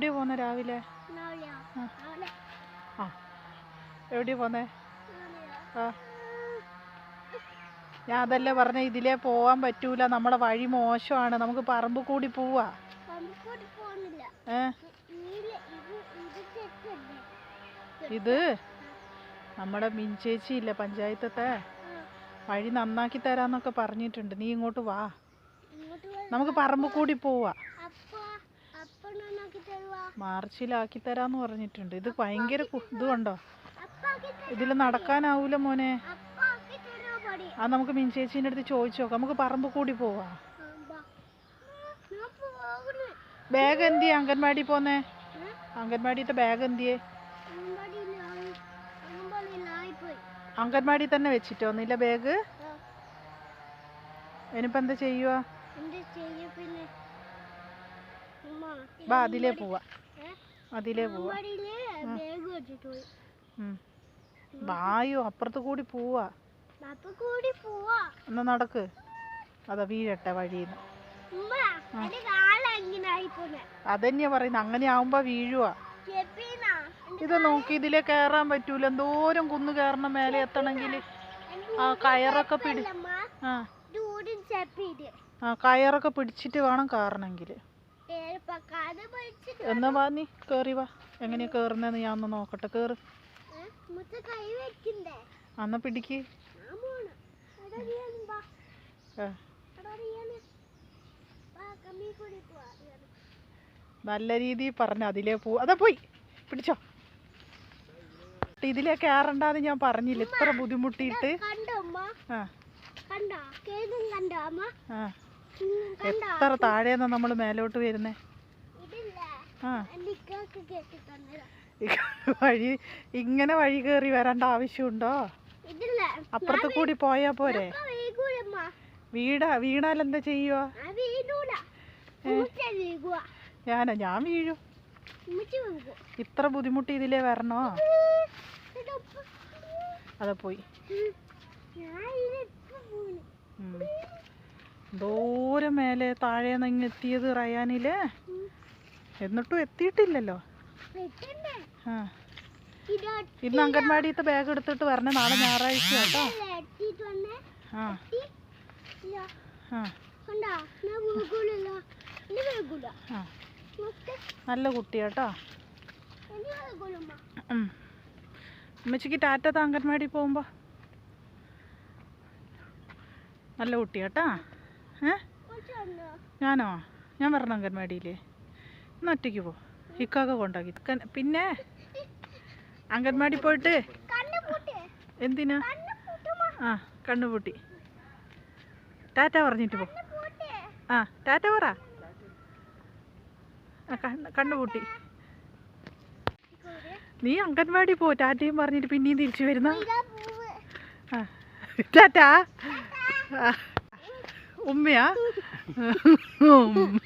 എവിടെയാ പോന്നെ രാവിലെ? ആ. എവിടെയാ പോന്നെ? ആ. ഞാൻ അതല്ലേ പറഞ്ഞ ഇതിലേ പോവാൻ പറ്റൂല. നമ്മളെ വഴി മോശമാണ്. നമുക്ക് പറമ്പ് കൂടി പോവാ. ഇത് നമ്മുടെ മിൻചേച്ചി ഇല്ല പഞ്ചായത്തത്തെ? വഴി നന്നാക്കി തരാന്നൊക്കെ പറഞ്ഞിട്ടുണ്ട്. നീ ഇങ്ങോട്ട് വാ. നമുക്ക് പറമ്പ് കൂടി പോവാ. മാർച്ചിലാക്കി തരാന്ന് പറഞ്ഞിട്ടുണ്ട്. ഇത് ഭയങ്കര ഇതുണ്ടോ ഇതിൽ നടക്കാനാവൂല മോനെ. ആ. നമുക്ക് മിൻചേച്ചീന്റെ അടുത്ത് ചോദിച്ചു നോക്കാം. നമുക്ക് പറമ്പ് കൂടി പോവാ. ബാഗ് എന്തിയെ? അംഗൻവാടി പോന്നേ? അംഗൻവാടിത്തെ ബാഗ് എന്തിയെ. അംഗൻവാടി തന്നെ വെച്ചിട്ടോ? ഒന്നില്ല ബാഗ്. ഇനിയിപ്പോ എന്താ ചെയ്യുക എന്ത് ചെയ്യും പിന്നെ? ഉമ്മ, ബാ അതിലേ പോവാ. അതിലേ പോവാ. വായോ അപ്പുറത്ത് കൂടി പോവാ. എന്നാ നടക്ക്. അതാ വീഴട്ടെ കാലെങ്ങനെ ആയിപ്പോന്നെ. അതന്നെയാ പറയുന്നത് അങ്ങനെ ആവുമ്പോ വീഴുവാ. ഇത് നോക്കി ഇതിലേ കയറാൻ പറ്റൂല. എന്തോരം കുന്ന് കയറണം മേലെ എത്തണമെങ്കിൽ ആ കയറൊക്കെ പിടി ആ. കയറൊക്കെ പിടിച്ചിട്ട് വേണം കയറണമെങ്കിൽ എന്നാ വാ നീ കേറി വാ. എങ്ങനെയാ കേറുന്നതെന്ന് ഞാൻ ഒന്ന് നോക്കട്ടെ. കേറ്. അന്ന പിടിക്ക്. നല്ല രീതിയിൽ പറഞ്ഞ അതിലേ പോ. അതാ പോയി. പിടിച്ചോ. ഇതിലേ കയറണ്ടെന്ന് ഞാൻ പറഞ്ഞില്ല. ഇത്ര ബുദ്ധിമുട്ടിയിട്ട്. ആ. കണ്ടോ? കണ്ടോ അമ്മ? ആ. എത്ര താഴെന്നാ നമ്മൾ മേലോട്ട് വരുന്നേ? ആ. വഴി ഇങ്ങനെ വഴി കേറി വരേണ്ട ആവശ്യമുണ്ടോ? അപ്പുറത്ത് കൂടി പോയാ പോരെ. വീടാ വീണാൽ എന്താ ചെയ്യുവോ ഞാനോ? ഞാൻ വീഴും. ഇത്ര ബുദ്ധിമുട്ട് ഇതിലേ വരണോ? അതെ പോയി. മേലെ താഴെ നിങ്ങ എത്തിയത് റയാനിൽ. എന്നിട്ടും എത്തിയിട്ടില്ലല്ലോ. ആ. ഇന്ന് അംഗൻവാടിയത്തെ ബാഗ് എടുത്തിട്ട് വരണേ നാളെ ഞായറാഴ്ച കേട്ടോ. ആ. ആ. നല്ല കുട്ടിയാട്ടോ. ഉമ്മച്ചിക്ക് ടാറ്റ അംഗൻവാടി പോകുമ്പോൾ നല്ല കുട്ടിയാട്ടാ ഏ? ഞാനോ? ഞാൻ വരണം അംഗൻവാടിയിൽ ഇന്ന് ഒറ്റയ്ക്ക് പോ. ഇക്കാക്ക കൊണ്ടാക്കി. പിന്നെ? അംഗൻവാടി പോയിട്ട്? എന്തിനാ? ആ കണ്ണുപൂട്ടി. ടാറ്റ പറഞ്ഞിട്ട് പോ. ആ ടാറ്റ പറ. കണ്ണുപൂട്ടി. നീ അംഗൻവാടി പോ. ടാറ്റയും പറഞ്ഞിട്ട് പിന്നെയും തിരിച്ചു വരുന്ന? ആ ടാറ്റ. ഉമ്മയാ? 嗯。